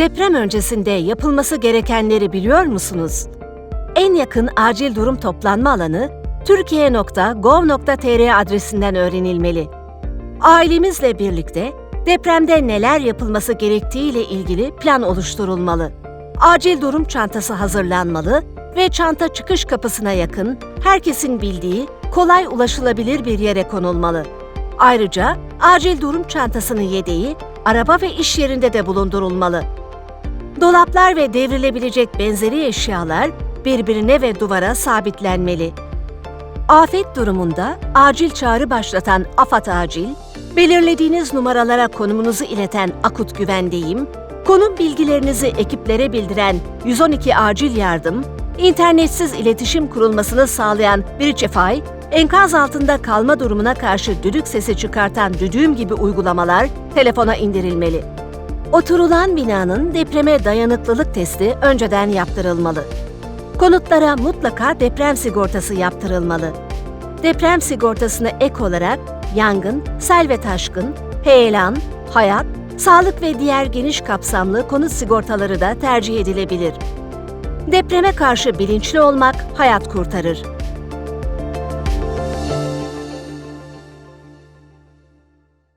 Deprem öncesinde yapılması gerekenleri biliyor musunuz? En yakın acil durum toplanma alanı türkiye.gov.tr adresinden öğrenilmeli. Ailemizle birlikte depremde neler yapılması gerektiği ile ilgili plan oluşturulmalı. Acil durum çantası hazırlanmalı ve çanta çıkış kapısına yakın, herkesin bildiği, kolay ulaşılabilir bir yere konulmalı. Ayrıca acil durum çantasının yedeği araba ve iş yerinde de bulundurulmalı. Dolaplar ve devrilebilecek benzeri eşyalar birbirine ve duvara sabitlenmeli. Afet durumunda acil çağrı başlatan AFAD Acil, belirlediğiniz numaralara konumunuzu ileten Akut Güvendeyim, konum bilgilerinizi ekiplere bildiren 112 Acil Yardım, internetsiz iletişim kurulmasını sağlayan Birçefay, enkaz altında kalma durumuna karşı düdük sesi çıkartan düdüğüm gibi uygulamalar telefona indirilmeli. Oturulan binanın depreme dayanıklılık testi önceden yaptırılmalı. Konutlara mutlaka deprem sigortası yaptırılmalı. Deprem sigortasına ek olarak yangın, sel ve taşkın, heyelan, hayat, sağlık ve diğer geniş kapsamlı konut sigortaları da tercih edilebilir. Depreme karşı bilinçli olmak hayat kurtarır.